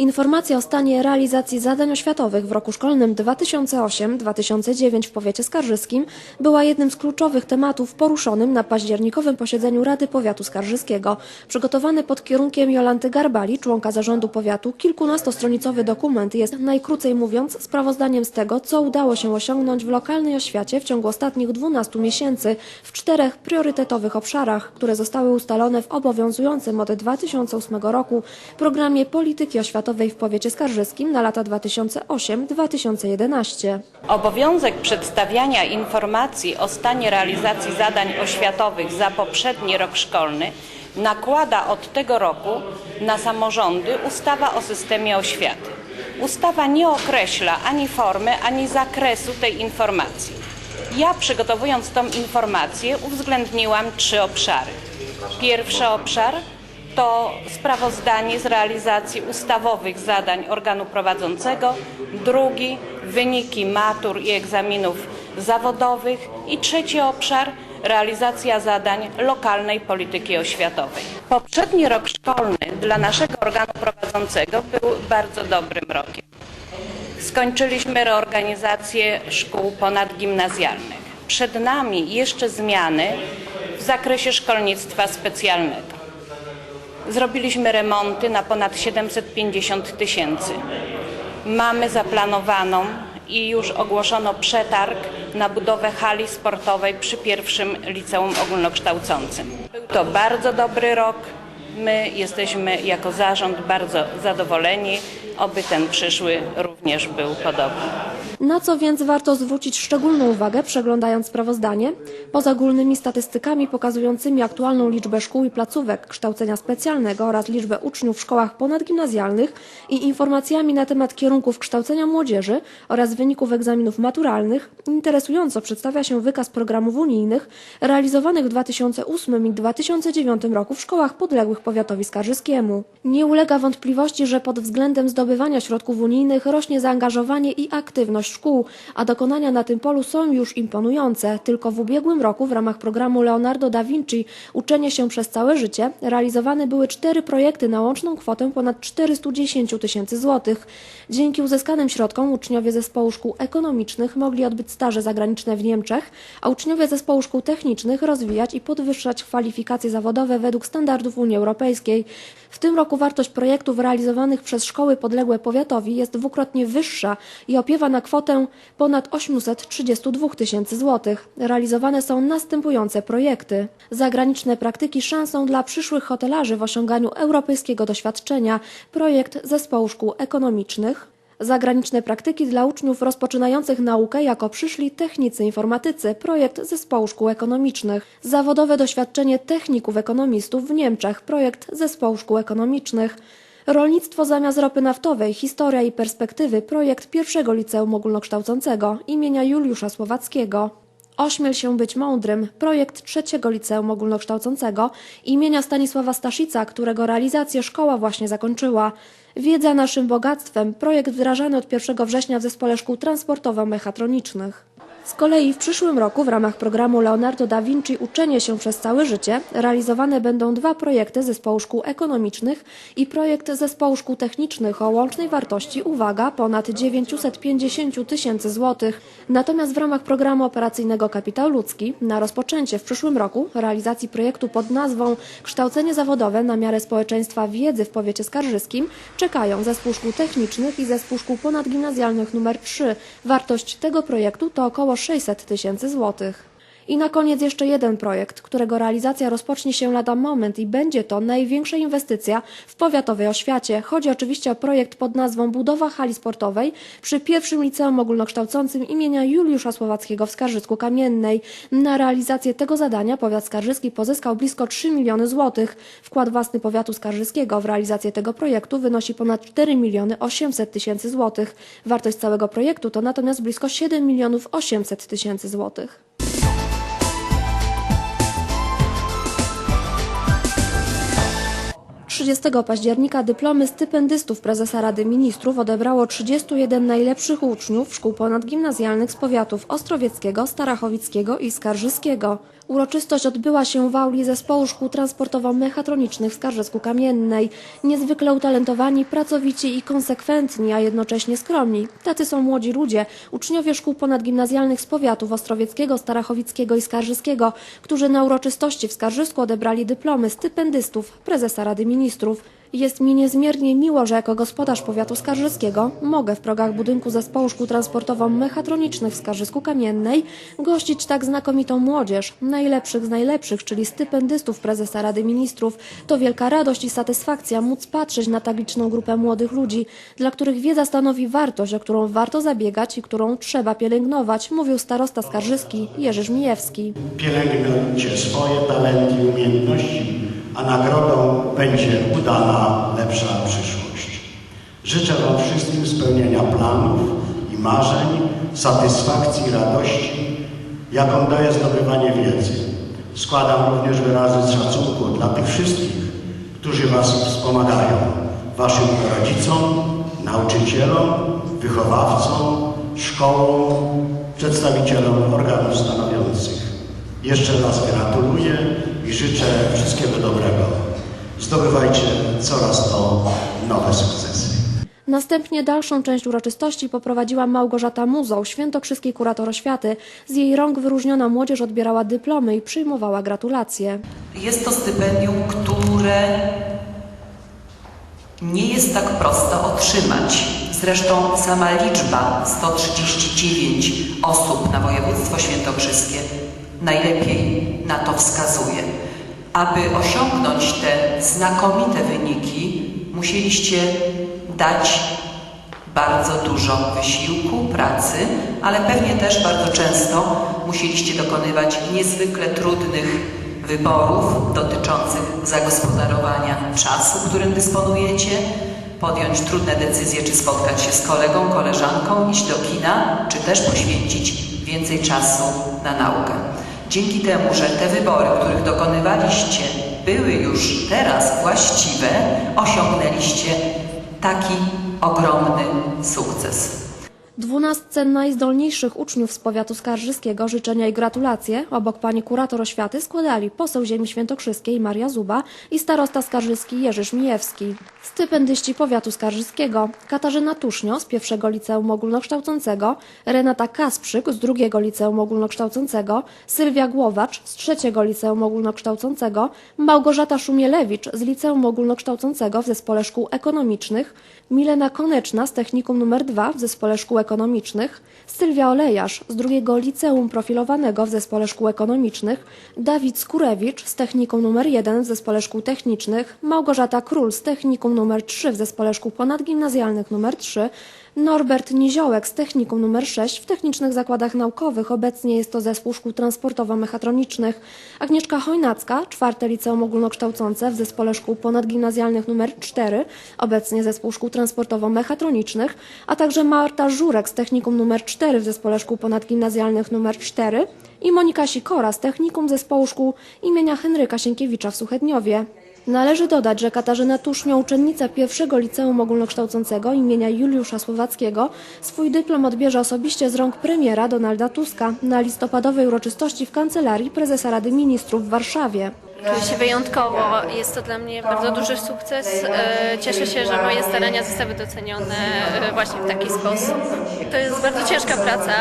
Informacja o stanie realizacji zadań oświatowych w roku szkolnym 2008-2009 w powiecie skarżyskim była jednym z kluczowych tematów poruszonym na październikowym posiedzeniu Rady Powiatu Skarżyskiego. Przygotowany pod kierunkiem Jolanty Garbali, członka zarządu powiatu, kilkunastostronicowy dokument jest, najkrócej mówiąc, sprawozdaniem z tego, co udało się osiągnąć w lokalnej oświacie w ciągu ostatnich 12 miesięcy w czterech priorytetowych obszarach, które zostały ustalone w obowiązującym od 2008 roku programie polityki oświatowej w powiecie skarżyskim na lata 2008-2011. Obowiązek przedstawiania informacji o stanie realizacji zadań oświatowych za poprzedni rok szkolny nakłada od tego roku na samorządy ustawa o systemie oświaty. Ustawa nie określa ani formy, ani zakresu tej informacji. Ja przygotowując tą informację uwzględniłam trzy obszary. Pierwszy obszar to sprawozdanie z realizacji ustawowych zadań organu prowadzącego, drugi wyniki matur i egzaminów zawodowych i trzeci obszar realizacja zadań lokalnej polityki oświatowej. Poprzedni rok szkolny dla naszego organu prowadzącego był bardzo dobrym rokiem. Skończyliśmy reorganizację szkół ponadgimnazjalnych. Przed nami jeszcze zmiany w zakresie szkolnictwa specjalnego. Zrobiliśmy remonty na ponad 750 tysięcy. Mamy zaplanowaną i już ogłoszono przetarg na budowę hali sportowej przy pierwszym liceum ogólnokształcącym. Był to bardzo dobry rok. My jesteśmy jako zarząd bardzo zadowoleni, oby ten przyszły również był podobny. Na co więc warto zwrócić szczególną uwagę przeglądając sprawozdanie? Poza ogólnymi statystykami pokazującymi aktualną liczbę szkół i placówek kształcenia specjalnego oraz liczbę uczniów w szkołach ponadgimnazjalnych i informacjami na temat kierunków kształcenia młodzieży oraz wyników egzaminów maturalnych, interesująco przedstawia się wykaz programów unijnych realizowanych w 2008 i 2009 roku w szkołach podległych powiatowi skarżyskiemu. Nie ulega wątpliwości, że pod względem zdobywania środków unijnych rośnie zaangażowanie i aktywność szkół, a dokonania na tym polu są już imponujące. Tylko w ubiegłym roku w ramach programu Leonardo da Vinci Uczenie się przez całe życie realizowane były cztery projekty na łączną kwotę ponad 410 tysięcy złotych. Dzięki uzyskanym środkom uczniowie zespołu szkół ekonomicznych mogli odbyć staże zagraniczne w Niemczech, a uczniowie zespołu szkół technicznych rozwijać i podwyższać kwalifikacje zawodowe według standardów Unii Europejskiej. W tym roku wartość projektów realizowanych przez szkoły podległe powiatowi jest dwukrotnie wyższa i opiewa na kwotę ponad 832 tysięcy złotych. Realizowane są następujące projekty. Zagraniczne praktyki szansą dla przyszłych hotelarzy w osiąganiu europejskiego doświadczenia. Projekt Zespołu Szkół Ekonomicznych. Zagraniczne praktyki dla uczniów rozpoczynających naukę jako przyszli technicy informatycy, projekt Zespołu Szkół Ekonomicznych. Zawodowe doświadczenie techników ekonomistów w Niemczech, projekt Zespołu Szkół Ekonomicznych. Rolnictwo zamiast ropy naftowej, historia i perspektywy, projekt pierwszego liceum ogólnokształcącego imienia Juliusza Słowackiego. Ośmiel się być mądrym, projekt trzeciego liceum ogólnokształcącego imienia Stanisława Staszica, którego realizację szkoła właśnie zakończyła. Wiedza naszym bogactwem, projekt wdrażany od 1 września w Zespole Szkół Transportowo-Mechatronicznych. Z kolei w przyszłym roku w ramach programu Leonardo da Vinci Uczenie się przez całe życie realizowane będą dwa projekty Zespołu Szkół Ekonomicznych i projekt Zespołu Szkół Technicznych o łącznej wartości, uwaga, ponad 950 tysięcy złotych. Natomiast w ramach programu operacyjnego Kapitał Ludzki na rozpoczęcie w przyszłym roku realizacji projektu pod nazwą Kształcenie zawodowe na miarę społeczeństwa wiedzy w powiecie skarżyskim czekają Zespół Szkół Technicznych i Zespół Szkół Ponadgimnazjalnych nr 3. Wartość tego projektu to około 600 tysięcy złotych. I na koniec jeszcze jeden projekt, którego realizacja rozpocznie się lada moment i będzie to największa inwestycja w powiatowej oświacie. Chodzi oczywiście o projekt pod nazwą Budowa hali sportowej przy pierwszym liceum ogólnokształcącym imienia Juliusza Słowackiego w Skarżysku Kamiennej. Na realizację tego zadania powiat skarżyski pozyskał blisko 3 miliony złotych. Wkład własny powiatu skarżyskiego w realizację tego projektu wynosi ponad 4 miliony 800 tysięcy złotych. Wartość całego projektu to natomiast blisko 7 milionów 800 tysięcy złotych. 30 października dyplomy stypendystów prezesa Rady Ministrów odebrało 31 najlepszych uczniów szkół ponadgimnazjalnych z powiatów ostrowieckiego, starachowickiego i skarżyskiego. Uroczystość odbyła się w auli Zespołu Szkół Transportowo-Mechatronicznych w Skarżysku Kamiennej. Niezwykle utalentowani, pracowici i konsekwentni, a jednocześnie skromni. Tacy są młodzi ludzie, uczniowie szkół ponadgimnazjalnych z powiatów ostrowieckiego, starachowickiego i skarżyskiego, którzy na uroczystości w Skarżysku odebrali dyplomy stypendystów prezesa Rady Ministrów. Jest mi niezmiernie miło, że jako gospodarz powiatu skarżyskiego mogę w progach budynku Zespołu Szkół Transportowo-Mechatronicznych w Skarżysku Kamiennej gościć tak znakomitą młodzież, najlepszych z najlepszych, czyli stypendystów prezesa Rady Ministrów. To wielka radość i satysfakcja móc patrzeć na tak liczną grupę młodych ludzi, dla których wiedza stanowi wartość, o którą warto zabiegać i którą trzeba pielęgnować, mówił starosta skarżyski Jerzy Żmijewski. Pielęgnujcie swoje talenty i umiejętności, a nagrodą będzie udana, lepsza przyszłość. Życzę Wam wszystkim spełnienia planów i marzeń, satysfakcji i radości, jaką daje zdobywanie wiedzy. Składam również wyrazy szacunku dla tych wszystkich, którzy Was wspomagają, Waszym rodzicom, nauczycielom, wychowawcom, szkołom, przedstawicielom organów stanowiących. Jeszcze raz gratuluję i życzę wszystkiego dobrego. Zdobywajcie coraz to nowe sukcesy. Następnie dalszą część uroczystości poprowadziła Małgorzata Muzoł, świętokrzyski kurator oświaty. Z jej rąk wyróżniona młodzież odbierała dyplomy i przyjmowała gratulacje. Jest to stypendium, które nie jest tak prosto otrzymać. Zresztą sama liczba 139 osób na województwo świętokrzyskie najlepiej na to wskazuje. Aby osiągnąć te znakomite wyniki, musieliście dać bardzo dużo wysiłku, pracy, ale pewnie też bardzo często musieliście dokonywać niezwykle trudnych wyborów dotyczących zagospodarowania czasu, którym dysponujecie, podjąć trudne decyzje, czy spotkać się z kolegą, koleżanką, iść do kina, czy też poświęcić więcej czasu na naukę. Dzięki temu, że te wybory, których dokonywaliście, były już teraz właściwe, osiągnęliście taki ogromny sukces. Dwunastce najzdolniejszych uczniów z powiatu skarżyskiego życzenia i gratulacje obok pani kurator oświaty składali poseł ziemi świętokrzyskiej Maria Zuba i starosta skarżyski Jerzy Żmijewski. Stypendyści powiatu skarżyskiego Katarzyna Tusznio z pierwszego liceum ogólnokształcącego, Renata Kasprzyk z drugiego liceum ogólnokształcącego, Sylwia Głowacz z trzeciego liceum ogólnokształcącego, Małgorzata Szumielewicz z liceum ogólnokształcącego w zespole szkół ekonomicznych, Milena Koneczna z technikum nr 2 w zespole szkół ekonomicznych, Sylwia Olejarz z drugiego liceum profilowanego w zespole szkół ekonomicznych, Dawid Skurewicz z technikum nr 1 w zespole szkół technicznych, Małgorzata Król z technikum nr 3 w zespole szkół ponadgimnazjalnych nr 3, Norbert Niziołek z technikum nr 6 w technicznych zakładach naukowych, obecnie jest to zespół szkół transportowo-mechatronicznych, Agnieszka Chojnacka, czwarte liceum ogólnokształcące w zespole szkół ponadgimnazjalnych nr 4, obecnie zespół szkół transportowo-mechatronicznych, a także Marta Żurek z technikum nr 4 w zespole szkół ponadgimnazjalnych nr 4 i Monika Sikora z technikum zespołu szkół imienia Henryka Sienkiewicza w Suchedniowie. Należy dodać, że Katarzyna Tusznio, uczennica pierwszego liceum ogólnokształcącego imienia Juliusza Słowackiego, swój dyplom odbierze osobiście z rąk premiera Donalda Tuska na listopadowej uroczystości w kancelarii prezesa Rady Ministrów w Warszawie. Czuję się wyjątkowo. Jest to dla mnie bardzo duży sukces. E, Cieszę się, że moje starania zostały docenione e, właśnie w taki sposób. To jest bardzo ciężka praca,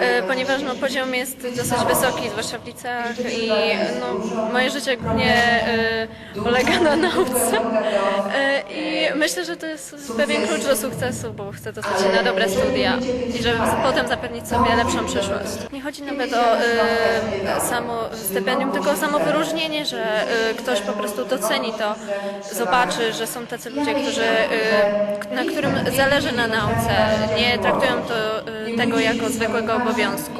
e, ponieważ no, poziom jest dosyć wysoki, zwłaszcza w liceach i no, moje życie głównie polega na nauce. E, I myślę, że to jest pewien klucz do sukcesu, bo chcę dostać się na dobre studia i żeby potem zapewnić sobie lepszą przyszłość. Nie chodzi nawet o e, samo stypendium, tylko o samo wyróżnienie, że y, ktoś po prostu doceni to, zobaczy, że są tacy ludzie, którzy, na którym zależy na nauce, nie traktują to, tego jako zwykłego obowiązku,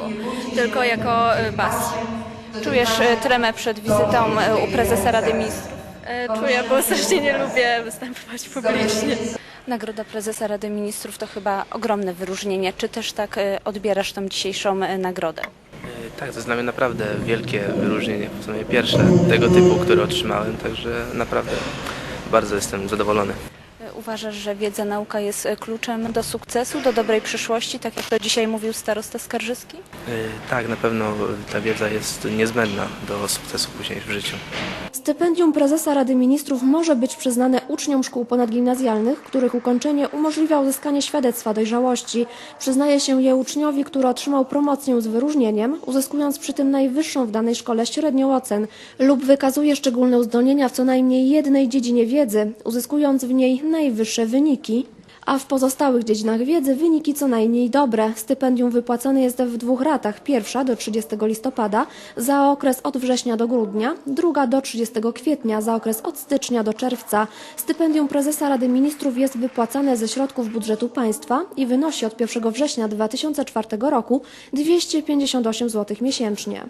tylko jako pasję. Czujesz e, tremę przed wizytą e, u prezesa Rady Ministrów? E, Czuję, bo strasznie nie lubię występować publicznie. Nagroda prezesa Rady Ministrów to chyba ogromne wyróżnienie. Czy też tak odbierasz tą dzisiejszą nagrodę? Tak, to jest dla mnie naprawdę wielkie wyróżnienie, w sumie pierwsze tego typu, które otrzymałem, także naprawdę bardzo jestem zadowolony. E, uważasz, że wiedza, nauka jest e, kluczem do sukcesu, do dobrej przyszłości, tak jak to dzisiaj mówił starosta Skarżyski? Y, Tak, na pewno ta wiedza jest niezbędna do sukcesu później w życiu. Stypendium prezesa Rady Ministrów może być przyznane uczniom szkół ponadgimnazjalnych, których ukończenie umożliwia uzyskanie świadectwa dojrzałości. Przyznaje się je uczniowi, który otrzymał promocję z wyróżnieniem, uzyskując przy tym najwyższą w danej szkole średnią ocen lub wykazuje szczególne uzdolnienia w co najmniej jednej dziedzinie wiedzy, uzyskując w niej najwyższe wyniki. A w pozostałych dziedzinach wiedzy wyniki co najmniej dobre. Stypendium wypłacane jest w dwóch ratach. Pierwsza do 30 listopada za okres od września do grudnia, druga do 30 kwietnia za okres od stycznia do czerwca. Stypendium prezesa Rady Ministrów jest wypłacane ze środków budżetu państwa i wynosi od 1 września 2004 roku 258 zł miesięcznie.